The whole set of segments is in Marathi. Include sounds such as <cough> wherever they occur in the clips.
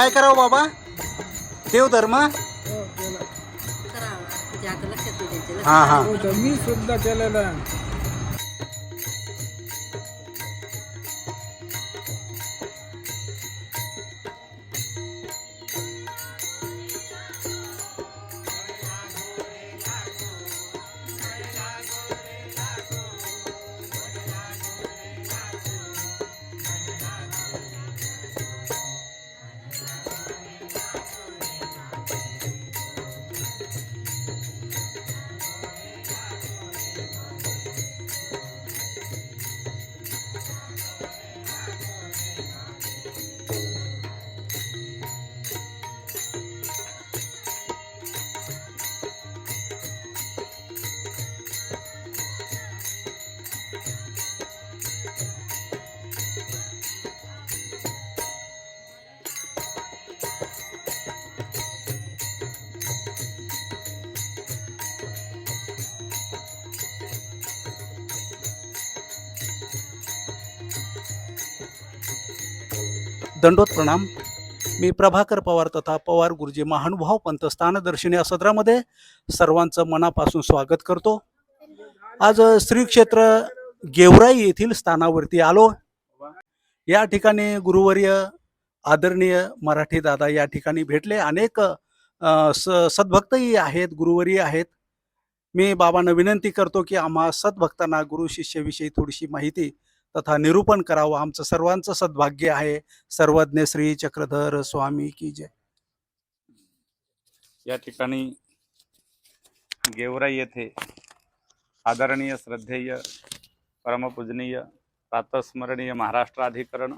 काय करावं बाबा? हो, नाही त्यांच्या हा हा हो, तर मी सुद्धा केलेलं दंडोत प्रणाम मी प्रभाकर पवार तथा पवार गुरुजी महानुभाव पंत स्थानदर्शिनी या सदरामध्ये सर्वांचं मनापासून स्वागत करतो. आज श्री क्षेत्र गेवराई येथील स्थानावरती आलो. या ठिकाणी गुरुवर्य आदरणीय मराठी दादा या ठिकाणी भेटले. अनेक स सद्भक्तही आहेत गुरुवरी आहेत. मी बाबांना विनंती करतो की आम्हा सद्भक्तांना गुरु शिष्याविषयी थोडीशी माहिती तथा निरूपण करावं. आमचं सर्वांचं सद्भाग्य आहे. सर्वज्ञ श्री चक्रधर स्वामी की जय. या ठिकाणी गेवराई येथे आदरणीय श्रद्धेय परमपूजनीय प्रातस्मरणीय महाराष्ट्र अधिकरण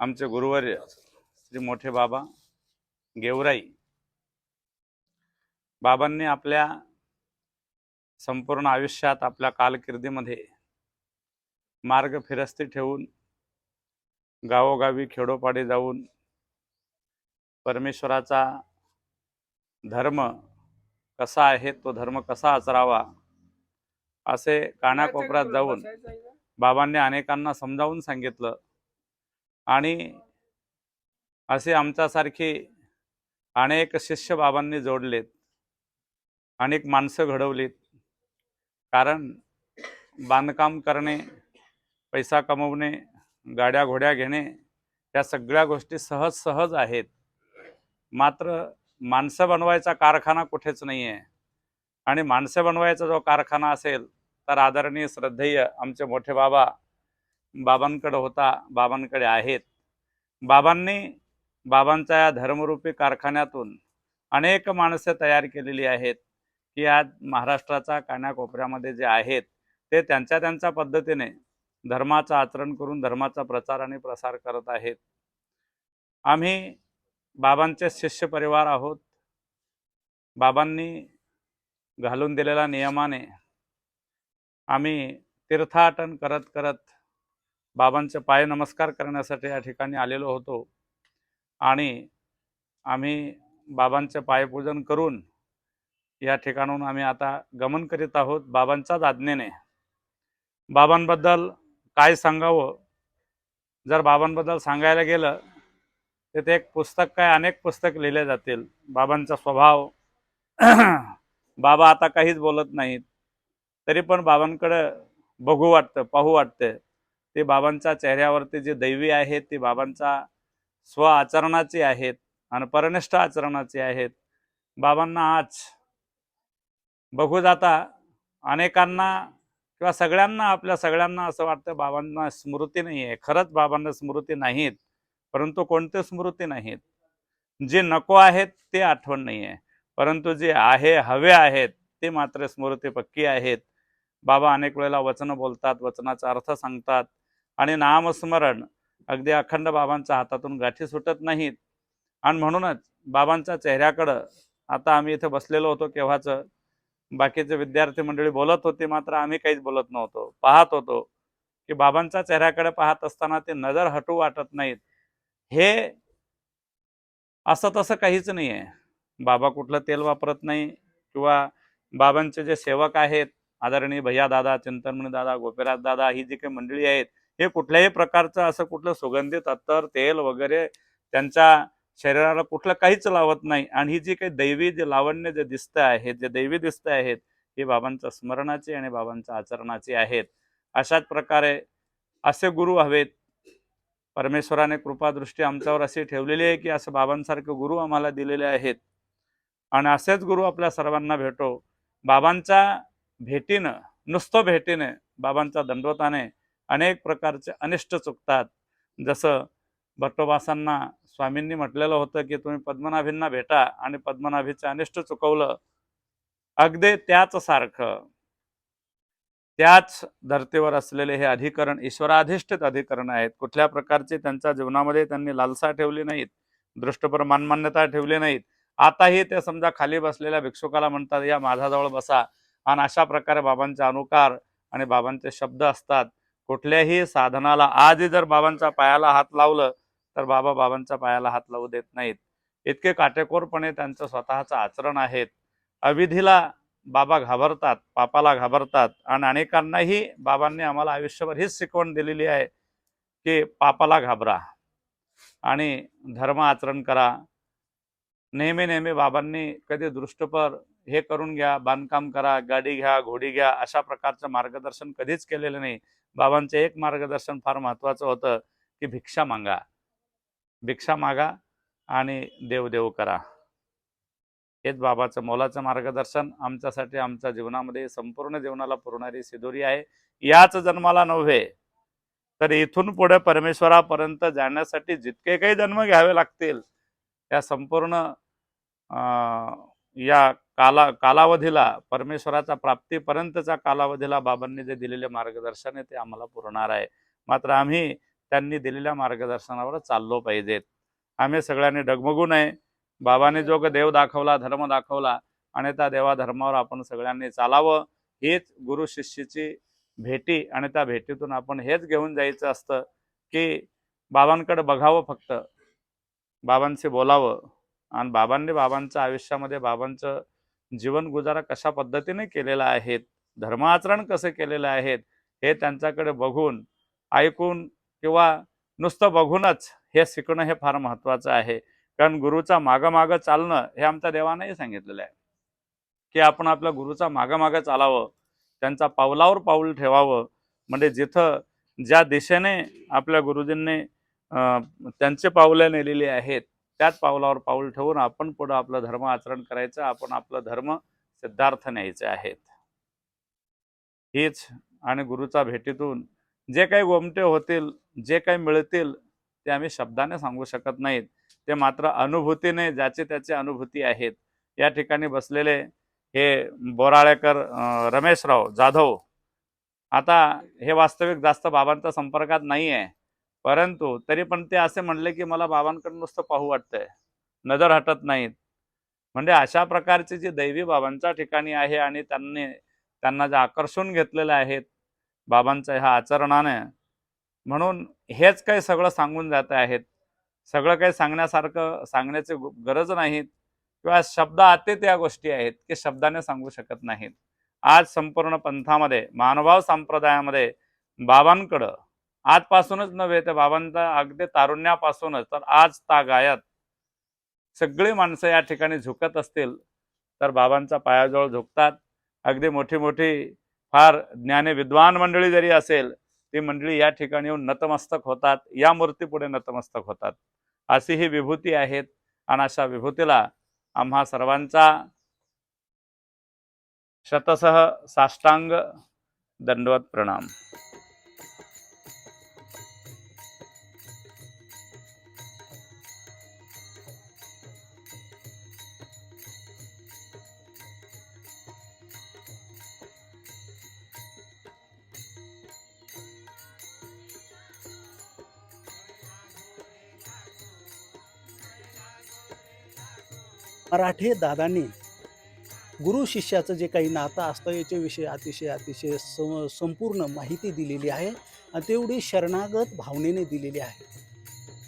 आमचे गुरुवर्य श्री मोठे बाबा गेवराई बाबांनी आपल्या संपूर्ण आयुष्यात आपल्या कालकिर्दीमध्ये मार्ग फिरस्ती ठेवून गावोगावी खेडोपाडी जाऊन परमेश्वराचा धर्म कसा आहे तो धर्म कसा आचरावा असे कानाकोपऱ्यात जाऊन बाबांनी अनेकांना समजावून सांगितलं. आणि असे आमच्यासारखी अनेक शिष्य बाबांनी जोडलेत. अनेक माणसं घडवलीत. कारण बांधकाम करणे पैसा कमवणे गाड्या घोड्या घेणे या सगळ्या गोष्टी सहज सहज आहेत. मात्र माणसं बनवायचा कारखाना कुठेच नाही आहे आणि माणसं बनवायचा जो कारखाना असेल तर आदरणीय श्रद्धेय आमचे मोठे बाबा बाबांकडे होता बाबांकडे आहेत. बाबांनी बाबांच्या या धर्मरूपी कारखान्यातून अनेक माणसं तयार केलेली आहेत की आज महाराष्ट्राच्या कानाकोपऱ्यामध्ये जे आहेत ते त्यांच्या त्यांच्या पद्धतीने धर्माचं आचरण करून धर्माचा प्रचार आणि प्रसार करत आहेत. आम्ही बाबांचे शिष्य परिवार आहोत. बाबांनी घालून दिलेल्या नियमाने आम्ही तीर्थाटन करत करत बाबांचे पाय नमस्कार करण्यासाठी या ठिकाणी आलेलो होतो आणि आम्ही बाबांचे पायपूजन करून या ठिकाणून आम्ही आता गमन करीत आहोत बाबांच्याच आज्ञेने. बाबांबद्दल काय सांगावं? जर बाबांबद्दल सांगायला गेलं तर ते एक पुस्तक काय अनेक पुस्तक लिहिले जातील. बाबांचा स्वभाव. <clears throat> बाबा आता काहीच बोलत नाहीत. तरी पण बाबांकडं बघू वाटतं पाहू वाटतं ते बाबांच्या चेहऱ्यावरती जे दैवी आहेत ती बाबांच्या स्व आचरणाची आहेत आणि परनिष्ठ आचरणाची आहेत. बाबांना आज बघू जाता अनेकांना किंवा सगळ्यांना आपल्या सगळ्यांना असं वाटतं बाबांना स्मृती नाही आहे. खरंच बाबांना स्मृती नाहीत परंतु कोणते स्मृती नाहीत? जे नको आहेत ते आठवण नाही आहे. परंतु जे आहे हवे आहेत ते मात्र स्मृती पक्की आहेत. बाबा अनेक वेळेला वचनं बोलतात वचनाचा अर्थ सांगतात आणि नामस्मरण अगदी अखंड बाबांच्या हातातून गाठी सुटत नाहीत. आणि म्हणूनच बाबांच्या चेहऱ्याकडं आता आम्ही इथे बसलेलो होतो केव्हाचं? बाकीचे विद्यार्थी मंडळी बोलत होते मात्र आम्ही काहीच बोलत नव्हतो. पाहत होतो की बाबांच्या चेहऱ्याकडे पाहत असताना ते नजर हटू वाटत नाहीत. हे असं तसं काहीच नाही आहे बाबा कुठलं तेल वापरत नाही किंवा बाबांचे जे सेवक आहेत आदरणीय भैया दादा चिंतनमणी दादा गोपीराज दादा ही जी काही मंडळी आहेत हे कुठल्याही प्रकारचं असं कुठलं सुगंधित अत्तर तेल वगैरे त्यांच्या शरीराला कुठलं काहीच लावत नाही. आणि ही जी काही दैवी जे लावण्य जे दिसत आहेत जे दैवी दिसत आहेत हे बाबांच्या स्मरणाची आणि बाबांच्या आचरणाची आहेत. अशाच प्रकारे असे गुरु हवेत. परमेश्वराने कृपादृष्टी आमच्यावर अशी ठेवलेली आहे की असं बाबांसारखे गुरु आम्हाला दिलेले आहेत. आणि असेच गुरु आपल्या सर्वांना भेटो. बाबांच्या भेटीनं नुसतं भेटीने बाबांच्या दंडवताने अनेक प्रकारचे अनिष्ट चुकतात. जसं भट्टोबासांना स्वामींनी म्हटलेलं होतं की तुम्ही पद्मनाभींना भेटा आणि पद्मनाभीचे अनिष्ट चुकवलं. अगदी त्याच सारखं त्याच धर्तीवर असलेले हे अधिकरण ईश्वराधिष्ठित अधिकरण आहेत. कुठल्या प्रकारचे त्यांच्या जीवनामध्ये त्यांनी लालसा ठेवली नाहीत दृष्टपर मानमान्यता ठेवली नाहीत. आताही ते समजा खाली बसलेल्या भिक्षुकाला म्हणतात या माझ्याजवळ बसा. आणि अशा प्रकारे बाबांचे अनुकार आणि बाबांचे शब्द असतात. कुठल्याही साधनाला आजही जर बाबांच्या पायाला हात लावलं तर बाबा बाबांच्या पायाला हात लावू देत नाहीत. इतके काटेकोरपणे त्यांचं स्वतःचं आचरण आहेत अविधीला बाबा घाबरतात पापाला घाबरतात आणि अनेकांनाही बाबांनी आम्हाला आयुष्यभर हीच शिकवण दिलेली आहे की पापाला घाबरा आणि धर्म आचरण करा. नेहमी नेहमी बाबांनी कधी दृष्टपर हे करून घ्या बांधकाम करा गाडी घ्या घोडी घ्या अशा प्रकारचं मार्गदर्शन कधीच केलेलं नाही. बाबांचं एक मार्गदर्शन फार महत्त्वाचं होतं की भिक्षा मागा. भिक्षा मागा आणि देवदेव करा. हेच बाबाचं मोलाचं मार्गदर्शन. आमच्यासाठी आमच्या जीवनामध्ये संपूर्ण जीवनाला पुरणारी सिदोरी आहे. याच जन्माला नव्हे तर इथून पुढे परमेश्वरापर्यंत जाण्यासाठी जितके काही जन्म घ्यावे लागतील या संपूर्ण अं, या काला कालावधीला परमेश्वराच्या प्राप्तीपर्यंतच्या कालावधीला बाबांनी जे दिलेले मार्गदर्शन आहे ते आम्हाला पुरणार आहे. मात्र आम्ही त्यांनी दिलेल्या मार्गदर्शनावर चाललो पाहिजेत आम्ही सगळ्यांनी डगमगू नये. बाबाने जो देव दाखवला धर्म दाखवला आणि त्या देवा धर्मावर आपण सगळ्यांनी चालावं. हीच गुरु शिष्याची भेटी आणि त्या भेटीतून आपण हेच घेऊन जायचं असतं की बाबांकडे बघावं फक्त. बाबांशी बोलावं आणि बाबांनी बाबांच्या आयुष्यामध्ये बाबांचं जीवन गुजारा कशा पद्धतीने केलेला आहे धर्माचरण कसं केलेलं आहे हे त्यांच्याकडे बघून ऐकून किंवा नुसतं बघूनच हे शिकणं हे फार महत्वाचं आहे. कारण गुरुचा मागं मागं चालणं हे आमच्या देवानेही सांगितलेलं आहे. की आपण आपल्या गुरुचा मागं मागं चालावं त्यांचा पावलावर पाऊल ठेवावं. म्हणजे जिथं ज्या दिशेने आपल्या गुरुजींनी अं, त्यांचे पावले नेलेली आहेत त्याच पावलावर पाऊल ठेवून आपण पुढं आपलं धर्म आचरण करायचं आपण आपलं धर्म सिद्धार्थ न्यायचे आहेत. हीच आणि गुरुच्या भेटीतून जे काही गोमटे होतील जे काही मिळतील ते आम्ही शब्दाने सांगू शकत नाहीत. ते मात्र अनुभूतीने ज्याचे त्याचे अनुभूती आहेत. या ठिकाणी बसलेले हे बोराळेकर रमेशराव जाधव. आता हे वास्तविक जास्त बाबांच्या संपर्कात नाही आहे परंतु तरी पण ते असे म्हणले की मला बाबांकडून नुसतं पाहू वाटतंय. नजर हटत नाहीत. म्हणजे अशा प्रकारची जी दैवी बाबांच्या ठिकाणी आहे आणि त्यांनी त्यांना जे आकर्षून घेतलेले आहेत बाबांच्या ह्या आचरणाने म्हणून हेच काही सगळं सांगून जात आहेत. सगळं काही सांगण्यासारखं सांगण्याची गरज नाहीत. किंवा शब्द आते त्या गोष्टी आहेत की शब्दाने सांगू शकत नाहीत. आज संपूर्ण पंथामध्ये मानभाव संप्रदायामध्ये बाबांकडं आजपासूनच नव्हे तर बाबांचा अगदी तारुण्यापासूनच तर आज तागायत सगळी माणसं या ठिकाणी झुकत असतील तर बाबांच्या पायाजवळ झुकतात. अगदी मोठी मोठी फार ज्ञाने विद्वान मंडळी जरी असेल ती मंडळी या ठिकाणी येऊन नतमस्तक होतात या मूर्तीपुढे नतमस्तक होतात. अशी ही विभूती आहेत आणि अशा विभूतीला आम्हा सर्वांचा शतसह साष्टांग दंडवत प्रणाम. मराठे दादांनी गुरु शिष्याचं जे काही नातं असतं याच्याविषयी अतिशय अतिशय सं संपूर्ण माहिती दिलेली आहे आणि तेवढी शरणागत भावनेने दिलेली आहे.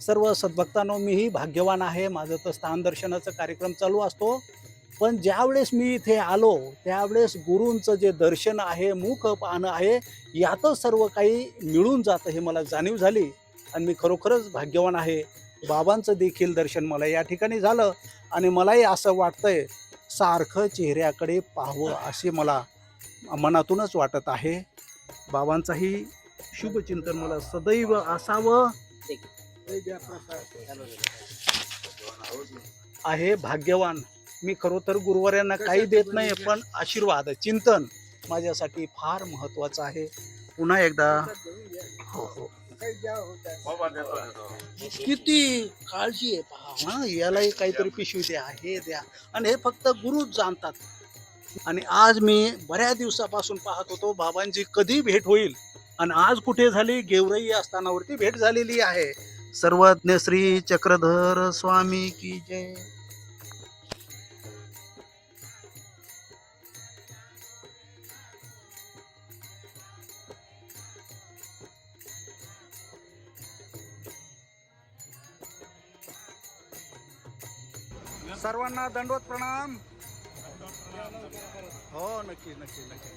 सर्व सद्भक्तांनो मीही भाग्यवान आहे. माझं तर स्थानदर्शनाचा कार्यक्रम चालू असतो. पण ज्यावेळेस मी इथे आलो त्यावेळेस गुरूंचं जे दर्शन आहे मुख पाहणं आहे यातच सर्व काही मिळून जातं हे मला जाणीव झाली. आणि मी खरोखरच भाग्यवान आहे. बाबांचं देखील दर्शन मला या ठिकाणी झालं आणि मलाही असं वाटतंय सारखं चेहऱ्याकडे पाहावं असे मला मनातूनच वाटत आहे. बाबांचाही शुभचिंतन मला सदैव असावं. आहे भाग्यवान. मी खरोतर गुरुवार्यांना काही देत नाही पण आशीर्वाद चिंतन माझ्यासाठी फार महत्वाचं आहे. पुन्हा एकदा. हो हो. काही द्या हो त्या. किती काळजी आहे पहा. हा यालाही काहीतरी पिशवी द्या हे द्या. आणि हे फक्त गुरुच जाणतात. आणि आज मी बऱ्याच दिवसापासून पाहत होतो बाबांची कधी भेट होईल? आणि आज कुठे झाली? गेवराई असतानावरती भेट झालेली आहे. सर्वज्ञ श्री चक्रधर स्वामी की जय. सर्वांना दंडवत प्रणाम. हो नक्की नक्की नक्की.